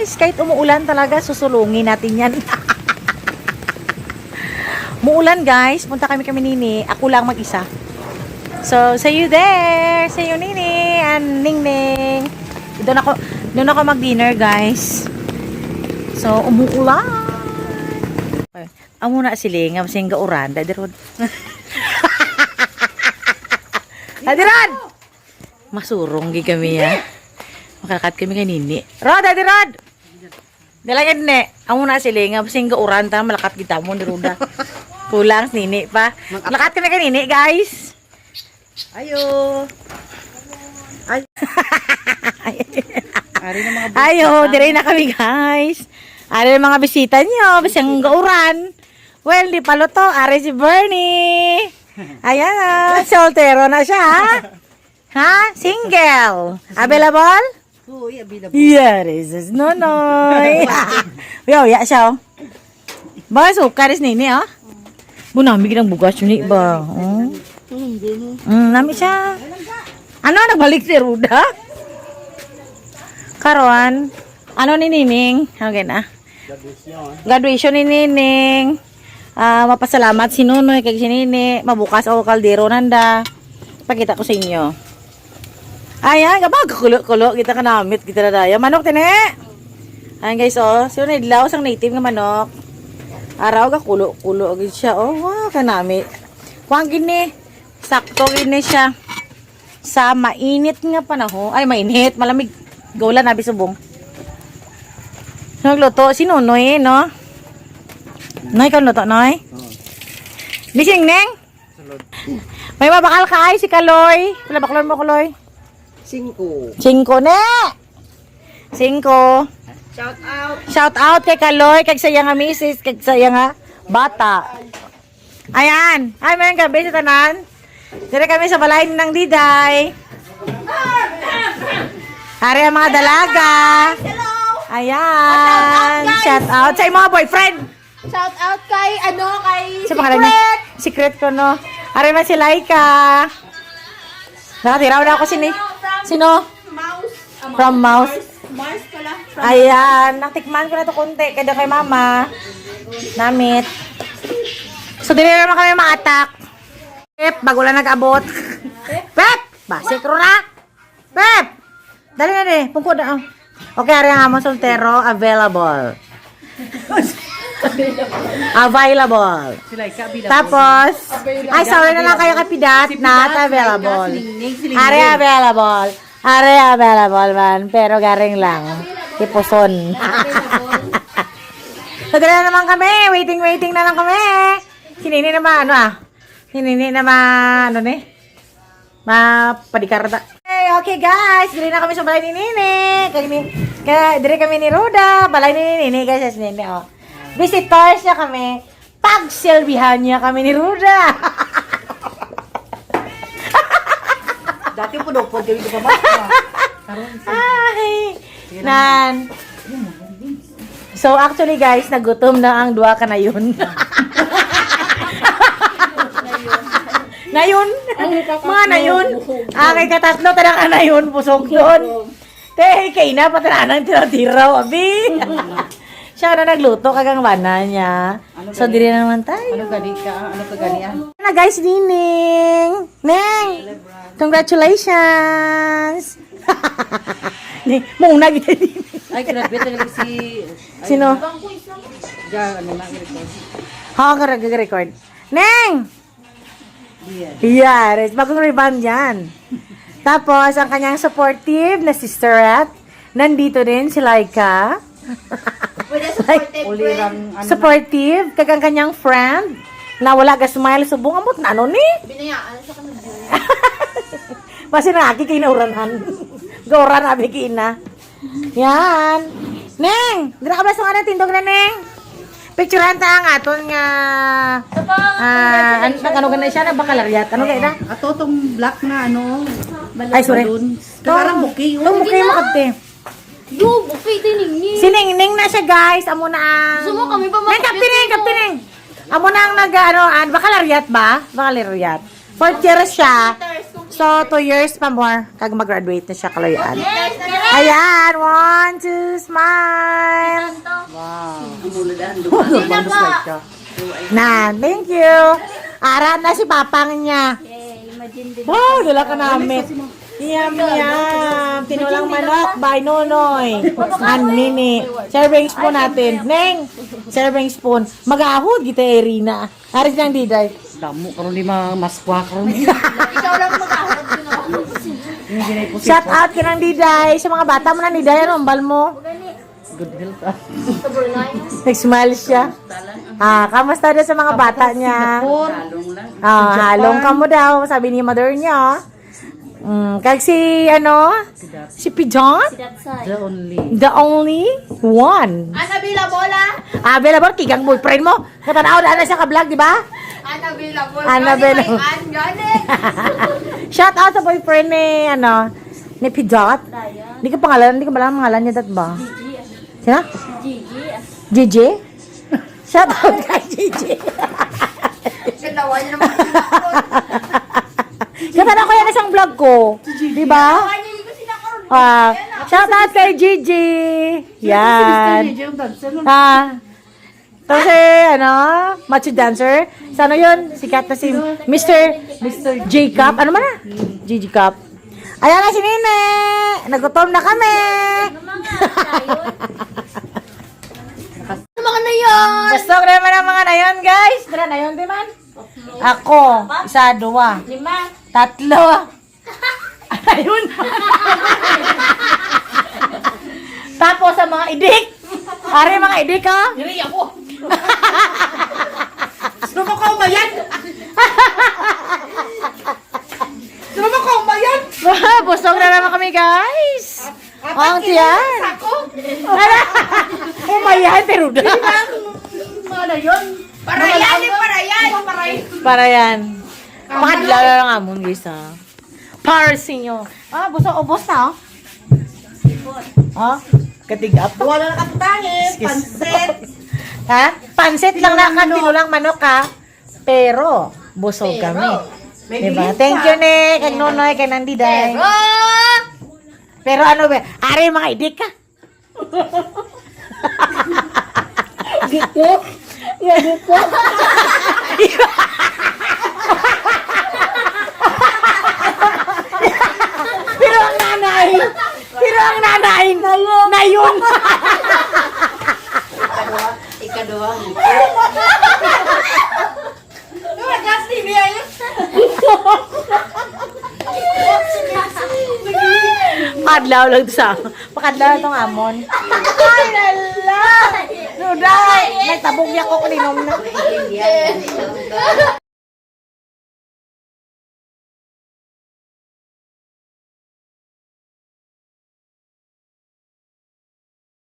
guys. Kahit umuulan talaga, susulungin natin yan. Muulan guys. Punta kami kami nini. Ako lang mag-isa. So, see you there. See you nini. And ning ning. Doon ako, doon ako mag-dinner guys. So, umuulan. Ay, Amo na sila nga masing gauran. Dadi rod. Dadi rod! Masurong gi kami ya. Makalakat kami kay Nini. Rod, Dadi rod! Dalagan ne. Amo na sila nga masing gauran. Ta malakat kita mo ni Ruda. Kulang Nini pa. Lakat kami kay Nini guys. Ayo. Ay. Ari na mga Ayo, dire na kami guys. Ari na mga bisita niyo, bisang gauran. Well, di palo to. Ari si Bernie. Ayan soltero na siya ha. Ha? Single. Available? Uy, abi na Yes, is nonoy. Yo, ya siya. Ba, sukaris nini oh. Bu nami kinang bugas yun ba? Oh. Mm, nami siya. Ano, nagbalik si Ruda? Karon, ano ni Nining? Okay na. Graduation ni Nining. Ah, mapasalamat si Nunoy kay si Nini. Mabukas ako kaldero nanda. Pakita ko sa inyo. Ayan, kapag kulo-kulo kita ka namit kita na daya. Manok tine. Ayan guys, oh. So, nidlaw sang native nga manok. Araw ka kulo-kulo agad siya. Oh, wow, kanami. Kuwang gini. Sakto gini siya. Sa mainit nga panahon. Ay, mainit. Malamig. Gawla na bisubong. Nagluto si Nunoy, no? Noy, ka luto, Noy? Bising, Neng? May mabakal ka ay si Kaloy. Wala baklon mo, Kaloy? Cinco. Cinco ne. Cinco. Shout out. Shout out kay Kaloy, kay sayang nga misis, kay sayang nga bata. Ayan. Ay, mayroon gabi sa tanan. Dire kami sa balay ng Diday. Hari ang mga dalaga. Ayan. Shout out sa mga boyfriend. Shout out kay, ano, kay niya? Secret ko, no? Hari man si Laika. Nakatiraw na ako sini. Sino? Mouse. Ah, From Mouse. Mars pala. From Ayan, natikman ko na to konti. Kada kay mama. Namit. So, dili naman kami maatak. Pep, bago lang nag-abot. Pep! Basik ro na. Pep! Dali na di. Pungko na. oh. Okay, ari nga mo soltero. Available. Available. Tapos, ay, sorry na lang kayo kay Pidat. Not available. Are available. Are available man. Pero garing lang. Tipuson. so, dala na naman kami. Waiting, waiting na lang kami. Sinini na ba, ano ah? Sinini na ba, ano ni? Mapadikarta. Hey, okay guys. Dili na kami sa balay ni Nini. Kaya, kaya dili kami ni Roda. Balay ni Nini guys. Nini, oh. Visitors niya kami. Pagsilbihan niya kami ni Ruda. Dati po daw po dili ba ba? Ay, nan. So actually guys, nagutom na ang dua ka na yun. na yun? Mga na yun? Ah, kay katatlo, tara ka na yun, busog yun. Te, kay na, patananan tira-tiraw, abi. Siya na nagluto, kagang bana niya. So, dili na naman tayo. Ano gani ka? Ano ka gani ah? na guys, Nining! Neng! Congratulations! Ni, muna kita din. Ay, graduate talaga si... Ay, Sino? Ja, ano na record. Ha, record Neng! Yes. Yes, bagong rebound yan. Tapos, ang kanyang supportive na sisterette, nandito din si Laika. With a supportive friend. Ulirang ano Supportive, kagang kanyang friend, na wala ka smile, subong amot na ano ni? Binayaan siya kami. Basi na aki kinauranan. Gauran abi kina. Yan. Neng, dira ka ba sa nga tindog na neng? Picturean ta ang aton nga ah ano ano ganun siya na bakalaryat. Ano kaya na? Ato tong black na ano. Ay, sorry. Kakarang buki. Ito mo kayo makabte. Yo, buffet din ninyo. Siningning na siya guys. Amo na ang... Gusto mo kami pa Neng, kapining, kapining. Amo na ang nag, ano, ah, bakalaryat ba? Bakalaryat. Fourth year siya. So, two years pa more. Kag mag-graduate na siya kalayan. Yes, Ayan, one, two, smile. Wow. Na thank you. Ara na si papang niya. Yay, imagine din. Wow, dala ka namin. Yum, yum. Tinulang manok by Nonoy. An nini. Serving spoon natin. Neng, serving spoon. Mag-ahod kita Irina. Aris ng diday. Damo karon di ma maskwa karon. Ikaw lang mag-ahod Shout out ka ng diday. Sa mga bata mo na diday, ano, ambal mo? Gani. good health. ah. Nag-smile siya. Ah, kamusta daw sa mga bata niya? Ah, halong ka mo daw, sabi ni mother niya. Mm, kag si, ano, si Pijon. The only. the only one. Annabila Bola. Ah, available, kigang boyfriend mo. Katanaw na siya ka-vlog, di ba? Annabila Bola. Annabella. Gani, may An, gani. Shout out sa boyfriend ni, ano, ni. Ryan. Hindi ko pangalan, hindi ko malang pangalan niya, dat ba? Gigi. Sino? Gigi. Gigi? Shout out kay Gigi. Ganawa niya naman Katanaw ko yan isang vlog ko. Di ba? Ah, shout out kay Gigi. Yan. Ah. Eh, ano, macho dancer. Sa ano yun? Sikat na si Mr. Mr. Jacob. Ano man na? Gigi Cup. Ayan na si Nene. Nagutom na kami. Ano mga na yun? Gusto ko naman ang mga nayon, guys. Tara, nayon, di man? Ako, isa, dua, Lima. Tatlo. Ayun. Tapos sa mga idik. Ari mga idik, ha? Diri ako. Sino ko umayan? Sino ko umayan? Busog na naman kami, guys. Ang tiyan. Ako. Umayan, pero da. Ano yun? Parayan, eh, parayan. Para yan. Pakadlala lang amon, guys, ha. Para sa inyo. Ah, busog, ubos na, oh. Oh, katigap. Wala na kaputangin. Pansit. Ha? Pansit lang na kan tinulang manok, ha? Pero, busog kami. Diba? Thank you, ne. Kay Nonoy, kay Nandiday. Oh! Pero ano ba? Ari, mga idik ka. Dito? Yeah, dito. Pero ang nanay, pero ang nanay, na yun. Ikaduwa. Pakadlaw lang sa, pakadlaw tong amon. Ay, lala! Nuday! Nagtabog niya ko kaninom na.